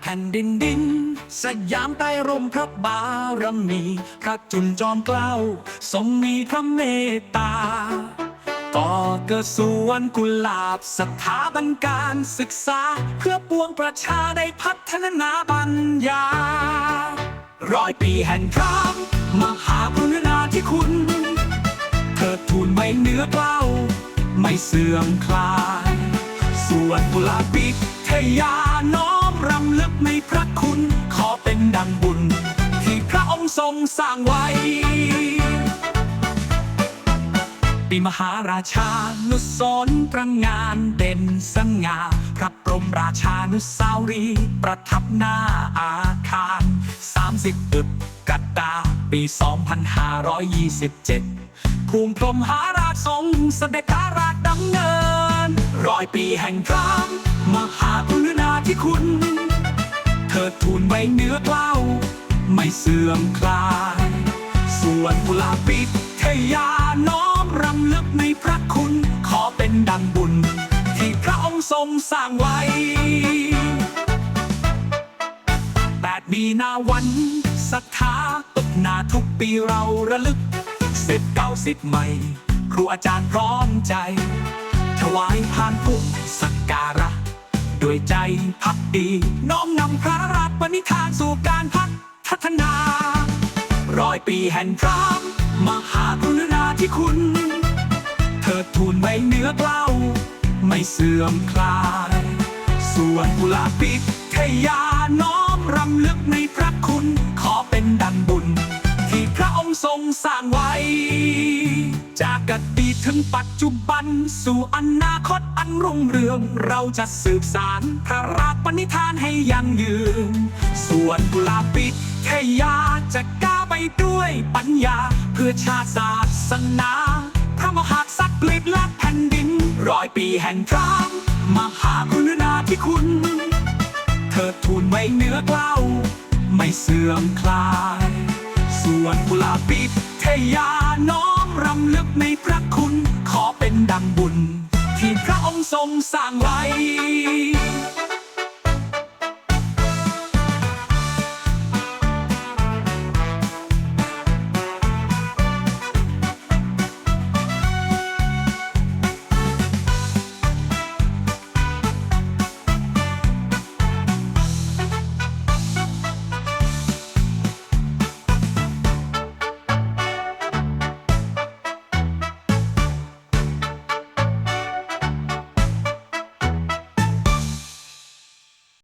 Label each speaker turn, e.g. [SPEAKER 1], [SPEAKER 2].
[SPEAKER 1] แผ่นดินดิน สยามใต้ร่มพระบารมี พระจุลจอมเกล้าทรงมีพระเมตตาต่อเกิดสวนกุหลาบสถาบันการศึกษา เพื่อปวงประชาได้พัฒนาปัญญา ร้อยปีแห่งพระมหากรุณาธิคุณเทิดทูนไว้เหนื้อเกล้า ไม่เสื่อมคลายส่วนบุลาปิทยาน้อม รำลึกในพระคุณ ขอเป็นดังบุญ ที่พระองค์ทรงสร้างไว้ ปีมหาราชานุสรณ์ตระงานเด่นสง่าพระบรมราชานุสาวรีย์ประทับหน้าอาคาร 30อึบกฎาปี 2527 ภูมิพรมหาราชทรงเสด็จอาราชดำเนิน ร้อยปีแห่งพระมหากรุณาธิคุณเทิดทูนไว้เหนื้อเกล้าไม่เสื่อมคลาย ส่วนกุลาปิทยาน้อมรำลึกในพระคุณ ขอเป็นดังบุญ ที่พระองค์ทรงสร้างไว้ แปดมีนาวันศรัทธาตกนาทุกปีเราระลึกสิทธิ์เก่าสิทธิ์ใหม่ ครูอาจารย์พร้อมใจ ถวายผ่านพุ่มสักการะ ด้วยใจพักดีน้อมนำพระราชปณิธานสู่การพัฒนา ร้อยปีแห่งพระมหากรุณาธิคุณเทิดทูนไว้เนื้อเกล้า ไม่เสื่อมคลาย ส่วนกุลาปิทยาน้อมรำลึกในพระคุณ ขอเป็นดังบุญ ที่พระองค์ทรงสร้างไว้ ถึงปัจจุบัน สู่อนาคตอันรุ่งเรือง เราจะสืบสารพระราชปณิธานให้ยั่งยืน ส่วนกุลาปิทยาจะก้าวไปด้วยปัญญา เพื่อชาติศาสนาพระมหากษัตริย์ลิบและแผ่นดินร้อยปีแห่งพระมหากรุณาธิคุณเทิดทูนไว้เหนื้อเกล้าไม่เสื่อมคลาย ส่วนกุลาปิทยาน้อมรำลึกใน ที่พระองค์ทรงสร้างไว้